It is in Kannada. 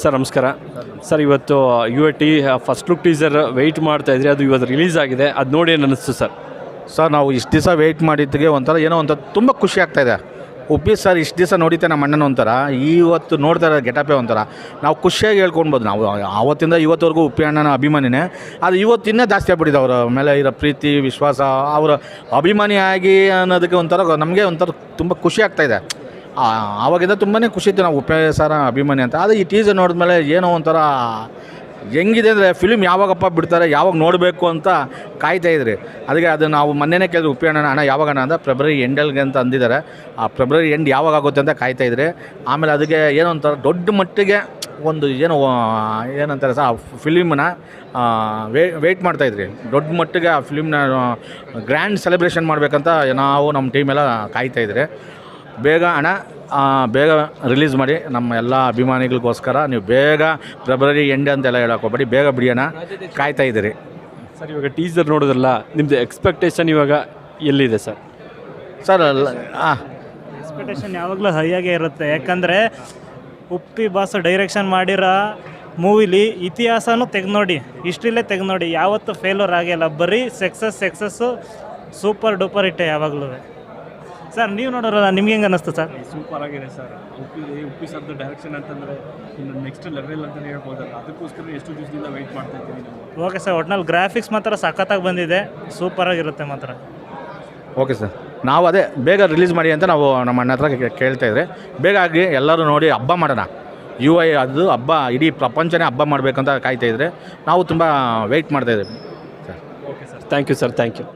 ಸರ್, ನಮಸ್ಕಾರ. ಸರ್, ಇವತ್ತು U A T first look teaser wait ಮಾಡ್ತಾ ಇದ್ರಿ. ಅದು ಇವತ್ತು ರಿಲೀಸ್ ಆಗಿದೆ. ಅದು ನೋಡಿ ಏನು ಅನ್ನಿಸ್ತು ಸರ್? ಸರ್, ನಾವು ಇಷ್ಟು ದಿವಸ ವೆಯ್ಟ್ ಮಾಡಿದ್ದಕ್ಕೆ ಒಂಥರ ಏನೋ ಒಂಥರ ತುಂಬ ಖುಷಿ ಆಗ್ತಾ ಇದೆ. ಉಪ್ಪಿ, ಸರ್, ಇಷ್ಟು ದಿವಸ ನೋಡಿದ್ದೆ ನಮ್ಮ ಅಣ್ಣನ ಒಂಥರ. ಇವತ್ತು ನೋಡ್ತಾ ಇರೋ ಗೆಟಪೇ ಒಂಥರ. ನಾವು ಖುಷಿಯಾಗಿ ಹೇಳ್ಕೊಳ್ಬೋದು. ನಾವು ಆವತ್ತಿಂದ ಇವತ್ತವರೆಗೂ ಉಪ್ಪಿ ಅಣ್ಣನ ಅಭಿಮಾನಿನೇ. ಅದು ಇವತ್ತು ಇನ್ನೂ ಜಾಸ್ತಿ ಆಗ್ಬಿಟ್ಟಿದೆ ಅವರ ಮೇಲೆ ಇರೋ ಪ್ರೀತಿ, ವಿಶ್ವಾಸ, ಅವರ ಅಭಿಮಾನಿಯಾಗಿ ಅನ್ನೋದಕ್ಕೆ ಒಂಥರ ನಮಗೆ ಒಂಥರ ತುಂಬ ಖುಷಿ ಆಗ್ತಾಯಿದೆ ಆವಾಗಿಂದ ತುಂಬಾ ಖುಷಿ ಇತ್ತು ನಾವು ಉಪ್ಪೆ ಸರ ಅಭಿಮಾನಿ ಅಂತ. ಆದರೆ ಈ ಟೀಸರ್ ನೋಡಿದ್ಮೇಲೆ ಏನೋ ಒಂಥರ ಹೆಂಗಿದೆ ಅಂದರೆ ಫಿಲ್ಮ್ ಯಾವಾಗಪ್ಪ ಬಿಡ್ತಾರೆ, ಯಾವಾಗ ನೋಡಬೇಕು ಅಂತ ಕಾಯ್ತಾ ಇದ್ರಿ. ಅದಕ್ಕೆ ಅದು ನಾವು ಮೊನ್ನೆನೇ ಕೇಳಿದ್ರು ಅಣ್ಣ ಅಣ್ಣ, ಯಾವಾಗ ಅಂದರೆ ಫೆಬ್ರವರಿ ಎಂಡಲ್ಗೆ ಅಂತ ಅಂದಿದ್ದಾರೆ. ಆ ಫೆಬ್ರವರಿ ಎಂಡ್ ಯಾವಾಗ ಆಗುತ್ತೆ ಅಂತ ಕಾಯ್ತಾ ಇದ್ರಿ. ಆಮೇಲೆ ಅದಕ್ಕೆ ಏನೋ ಒಂಥರ ದೊಡ್ಡ ಮಟ್ಟಿಗೆ ಒಂದು ಏನೋ ಏನಂತಾರೆ ಸರ್, ಆ ಫಿಲಿಮ್ನ ವೇಟ್ ಮಾಡ್ತಾಯಿದ್ರಿ ದೊಡ್ಡ ಮಟ್ಟಿಗೆ ಆ ಫಿಲಿಮ್ನ ಗ್ರ್ಯಾಂಡ್ ಸೆಲೆಬ್ರೇಷನ್ ಮಾಡಬೇಕಂತ ನಾವು ನಮ್ಮ ಟೀಮೆಲ್ಲ ಕಾಯ್ತಾ ಇದ್ರಿ. ಬೇಗ ಹಣ ಆ, ಬೇಗ ರಿಲೀಸ್ ಮಾಡಿ ನಮ್ಮ ಎಲ್ಲ ಅಭಿಮಾನಿಗಳಿಗೋಸ್ಕರ ನೀವು ಬೇಗ ಫೆಬ್ರವರಿ ಎಂಡ್ ಅಂತೆಲ್ಲ ಹೇಳಕ್ಕೆ ಹೋಗ್ಬೇಡಿ. ಬೇಗ ಬಿಡಿಯೋಣ. ಕಾಯ್ತಾ ಇದ್ದೀರಿ. ಸರ್ ಇವಾಗ ಟೀಸರ್ ನೋಡೋದ್ರಲ್ಲ ನಿಮ್ಮದು ಎಕ್ಸ್ಪೆಕ್ಟೇಷನ್ ಇವಾಗ ಎಲ್ಲಿದೆ ಸರ್? ಸರ್ ಅಲ್ಲ ಹಾಂ ಎಕ್ಸ್ಪೆಕ್ಟೇಷನ್ ಯಾವಾಗಲೂ ಹೈಯಾಗೇ ಇರುತ್ತೆ. ಯಾಕಂದರೆ ಉಪ್ಪಿ ಬಾಸ್ ಡೈರೆಕ್ಷನ್ ಮಾಡಿರೋ ಮೂವಿಲಿ ಇತಿಹಾಸನೂ ತೆಗೆದು ನೋಡಿ ಹಿಸ್ಟ್ರಿಲೇ ತೆಗೆದು ನೋಡಿ ಯಾವತ್ತೂ ಫೇಲ್ಯೂರ್ ಆಗಿಲ್ಲ ಬರೀ ಸಕ್ಸಸ್ ಸಕ್ಸಸ್ಸು ಸೂಪರ್ ಡೂಪರ್ ಇಟ್ಟೆ ಯಾವಾಗಲೂ. ಸರ್ ನೀವು ನೋಡೋರಲ್ಲ ನಿಮ್ಗೆ ಹೆಂಗೆ ಅನ್ನಿಸ್ತು ಸರ್? ಸೂಪರ್ ಆಗಿದೆ ಸರ್. ಉಪ್ಪಿ ಉಪ್ಪಿ ಸರ್ದು ಡೈರೆಕ್ಷನ್ ಅಂತಂದರೆ ಇನ್ನು ನೆಕ್ಸ್ಟ್ ಲೆವೆಲ್ ಅಂತ ಹೇಳ್ಬೋದಲ್ಲ. ಅದಕ್ಕೋಸ್ಕರ ಎಷ್ಟು ದಿವಸದಿಂದ ವೆಯ್ಟ್ ಮಾಡ್ತಾ ಇದ್ದೀವಿ ನಾವು. ಓಕೆ ಸರ್ ಒಟ್ನಲ್ಲಿ ಗ್ರಾಫಿಕ್ಸ್ ಮಾತ್ರ ಸಖತ್ತಾಗಿ ಬಂದಿದೆ. ಸೂಪರ್ ಆಗಿರುತ್ತೆ ಮಾತ್ರ. ಓಕೆ ಸರ್ ನಾವು ಅದೇ ಬೇಗ ರಿಲೀಸ್ ಮಾಡಿ ಅಂತ ನಾವು ನಮ್ಮ ಅಣ್ಣ ಹತ್ರ ಕೇ- ಕೇಳ್ತಾ ಇದ್ರೆ. ಬೇಗ ಆಗಿ ಎಲ್ಲರೂ ನೋಡಿ ಹಬ್ಬ ಮಾಡೋಣ. ಯು ಐ ಅದು ಹಬ್ಬ ಇಡೀ ಪ್ರಪಂಚನೇ ಹಬ್ಬ ಮಾಡಬೇಕಂತ ಕಾಯ್ತಾ ಇದ್ರೆ ನಾವು ತುಂಬ ವೆಯ್ಟ್ ಮಾಡ್ತಾ ಇದ್ದೀವಿ. Sir okay sir thank you sir thank you